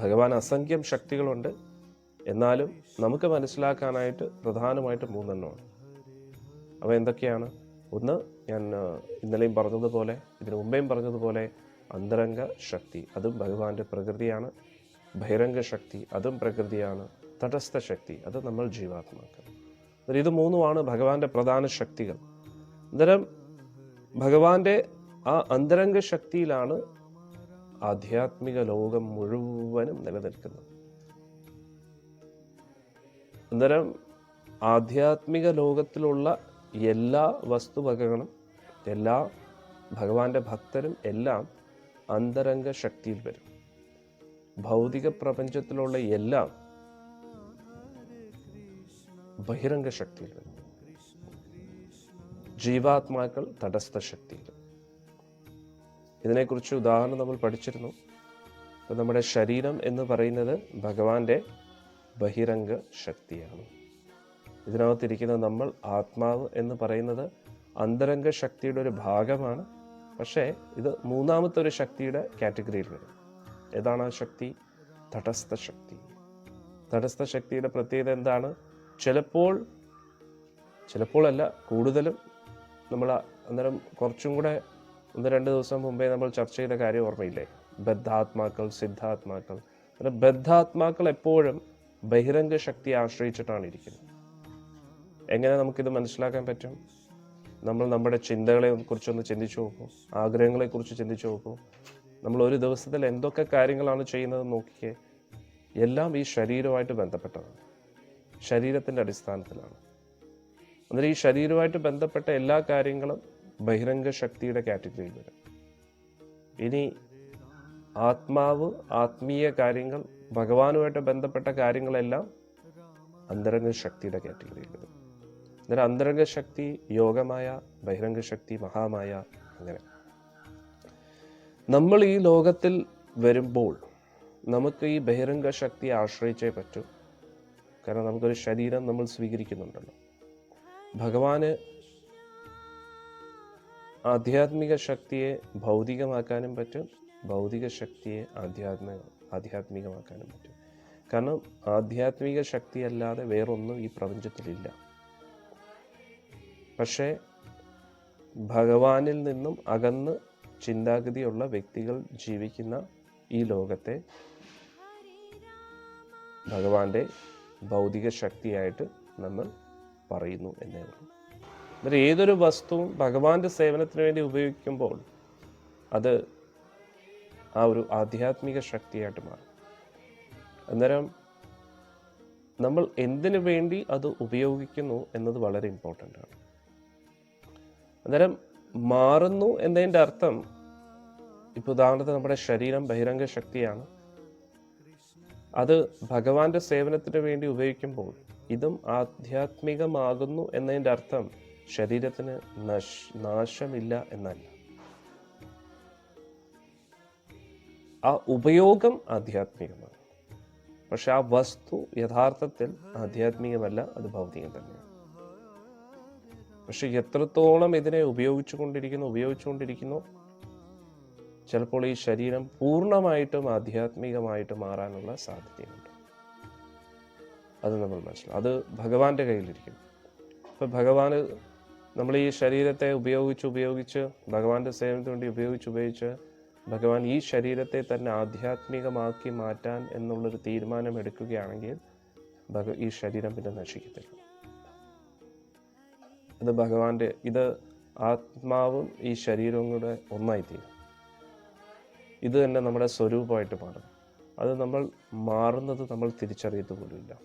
ഭഗവാൻ അസംഖ്യം ശക്തികളുണ്ട്. എന്നാലും നമുക്ക് മനസ്സിലാക്കാനായിട്ട് പ്രധാനമായിട്ട് മൂന്നെണ്ണമാണ്. അവ എന്തൊക്കെയാണ്? ഒന്ന് ഞാൻ ഇന്നലെയും പറഞ്ഞതുപോലെ ഇതിനു മുമ്പേയും പറഞ്ഞതുപോലെ അന്തരംഗ ശക്തി അതും ഭഗവാന്റെ പ്രകൃതിയാണ്. ബഹിരംഗ ശക്തി അതും പ്രകൃതിയാണ്. തടസ്ഥ ശക്തി അത് നമ്മൾ ജീവാത്മാക്കൾ. ഇത് മൂന്നുമാണ് ഭഗവാന്റെ പ്രധാന ശക്തികൾ. അന്നേരം ഭഗവാന്റെ ആ അന്തരംഗ ശക്തിയിലാണ് ആധ്യാത്മിക ലോകം മുഴുവനും നിലനിൽക്കുന്നു. അന്നേരം ആധ്യാത്മിക ലോകത്തിലുള്ള എല്ലാ വസ്തുവകകളും എല്ലാ ഭഗവാന്റെ ഭക്തരും എല്ലാം അന്തരംഗ ശക്തിയിൽ വരും. ഭൗതിക പ്രപഞ്ചത്തിലുള്ള എല്ലാം ബഹിരംഗ ശക്തിയിൽ വരും. ജീവാത്മാക്കൾ തടസ്ഥ ശക്തിയിൽ ഇതിനെക്കുറിച്ച് ഉദാഹരണം നമ്മൾ പഠിച്ചിരുന്നു. അപ്പം നമ്മുടെ ശരീരം എന്ന് പറയുന്നത് ഭഗവാന്റെ ബഹിരംഗ ശക്തിയാണ്. ഇതിനകത്തിരിക്കുന്ന നമ്മൾ ആത്മാവ് എന്ന് പറയുന്നത് അന്തരംഗ ശക്തിയുടെ ഒരു ഭാഗമാണ്. പക്ഷേ ഇത് മൂന്നാമത്തെ ഒരു ശക്തിയുടെ കാറ്റഗറിയിൽ വരും. ഏതാണ് ആ ശക്തി? തടസ്ഥ ശക്തി. തടസ്ഥ ശക്തിയുടെ പ്രത്യേകത എന്താണ്? ചിലപ്പോൾ ചിലപ്പോഴല്ല കൂടുതലും നമ്മൾ അന്നേരം കുറച്ചും കൂടെ ഒന്ന് രണ്ട് ദിവസം മുമ്പേ നമ്മൾ ചർച്ച ചെയ്ത കാര്യം ഓർമ്മയില്ലേ? ബദ്ധാത്മാക്കൾ സിദ്ധാത്മാക്കൾ. അങ്ങനെ ബദ്ധാത്മാക്കൾ എപ്പോഴും ബഹിരംഗ ശക്തിയെ ആശ്രയിച്ചിട്ടാണ് ഇരിക്കുന്നത്. എങ്ങനെ നമുക്കിത് മനസ്സിലാക്കാൻ പറ്റും? നമ്മൾ നമ്മുടെ ചിന്തകളെ കുറിച്ചൊന്ന് ചിന്തിച്ചു നോക്കൂ. ആഗ്രഹങ്ങളെ കുറിച്ച് ചിന്തിച്ചു നോക്കൂ. നമ്മൾ ഒരു ദിവസത്തിൽ എന്തൊക്കെ കാര്യങ്ങളാണ് ചെയ്യുന്നത് നോക്കിയേ എല്ലാം ഈ ശരീരവുമായിട്ട് ബന്ധപ്പെട്ടതാണ്. ശരീരത്തിന്റെ അടിസ്ഥാനത്തിലാണ്. അന്നേരം ഈ ശരീരവുമായിട്ട് ബന്ധപ്പെട്ട എല്ലാ കാര്യങ്ങളും ബഹിരംഗ ശക്തിയുടെ കാറ്റഗറിയിൽ വരും. ഇനി ആത്മാവ് ആത്മീയ കാര്യങ്ങൾ ഭഗവാനുമായിട്ട് ബന്ധപ്പെട്ട കാര്യങ്ങളെല്ലാം അന്തരംഗ ശക്തിയുടെ കാറ്റഗറിയിൽ വരും. അന്നേരം അന്തരംഗ ശക്തി യോഗമായ ബഹിരംഗ ശക്തി മഹാമായ അങ്ങനെ. നമ്മൾ ഈ ലോകത്തിൽ വരുമ്പോൾ നമുക്ക് ഈ ബഹിരംഗ ശക്തി ആശ്രയിച്ചേ പറ്റൂ. കാരണം നമുക്കൊരു ശരീരം നമ്മൾ സ്വീകരിക്കുന്നുണ്ടല്ലോ. ഭഗവാന് ആധ്യാത്മിക ശക്തിയെ ഭൗതികമാക്കാനും പറ്റും ഭൗതിക ശക്തിയെ ആധ്യാത്മിക ആധ്യാത്മികമാക്കാനും പറ്റും. കാരണം ആധ്യാത്മിക ശക്തി അല്ലാതെ വേറൊന്നും ഈ പ്രപഞ്ചത്തിലില്ല. പക്ഷേ ഭഗവാനിൽ നിന്നും അകന്ന് ചിന്താഗതിയുള്ള വ്യക്തികൾ ജീവിക്കുന്ന ഈ ലോകത്തെ ഭഗവാന്റെ ഭൗതിക ശക്തിയായിട്ട് നമ്മൾ പറയുന്നു എന്നേ ഉള്ളൂ. അന്നേരം ഏതൊരു വസ്തുവും ഭഗവാന്റെ സേവനത്തിന് വേണ്ടി ഉപയോഗിക്കുമ്പോൾ അത് ആ ഒരു ആധ്യാത്മിക ശക്തിയായിട്ട് മാറും. അന്നേരം നമ്മൾ എന്തിനു വേണ്ടി അത് ഉപയോഗിക്കുന്നു എന്നത് വളരെ ഇമ്പോർട്ടന്റ് ആണ്. അന്നേരം മാറുന്നു എന്നതിന്റെ അർത്ഥം ഇപ്പോൾ ഉദാഹരണത്തിന് നമ്മുടെ ശരീരം ബഹിരംഗ ശക്തിയാണ്. അത് ഭഗവാന്റെ സേവനത്തിന് വേണ്ടി ഉപയോഗിക്കുമ്പോൾ ഇതും ആധ്യാത്മികമാകുന്നു എന്നതിന്റെ അർത്ഥം ശരീരത്തിന് നശ് നാശമില്ല എന്നല്ല. ആ ഉപയോഗം ആധ്യാത്മികമാണ്. പക്ഷെ ആ വസ്തു യഥാർത്ഥത്തിൽ ആധ്യാത്മികമല്ല അത് ഭൗതികം തന്നെയാണ്. പക്ഷെ എത്രത്തോളം ഇതിനെ ഉപയോഗിച്ചു ഉപയോഗിച്ചുകൊണ്ടിരിക്കുന്നു ഉപയോഗിച്ചുകൊണ്ടിരിക്കുന്നു ചിലപ്പോൾ ഈ ശരീരം പൂർണമായിട്ടും ആധ്യാത്മികമായിട്ട് മാറാനുള്ള സാധ്യതയുണ്ട്. അത് നമ്മൾ മനസ്സിലാക്കും അത് ഭഗവാന്റെ കയ്യിലിരിക്കും ഇപ്പൊ ഭഗവാന് നമ്മൾ ഈ ശരീരത്തെ ഉപയോഗിച്ച് ഉപയോഗിച്ച് ഭഗവാന്റെ സേവനത്തിന് വേണ്ടി ഉപയോഗിച്ച് ഉപയോഗിച്ച് ഭഗവാൻ ഈ ശരീരത്തെ തന്നെ ആധ്യാത്മികമാക്കി മാറ്റാൻ എന്നുള്ളൊരു തീരുമാനം എടുക്കുകയാണെങ്കിൽ ഭഗ ഈ ശരീരം പിന്നെ നശിക്കത്തില്ല. ഇത് ഭഗവാന്റെ ഇത് ആത്മാവും ഈ ശരീരവും കൂടെ ഒന്നായിത്തീരും. ഇത് തന്നെ നമ്മുടെ സ്വരൂപമായിട്ട് മാറും. അത് നമ്മൾ മാറുന്നത് നമ്മൾ തിരിച്ചറിയത്ത് പോലുമില്ല.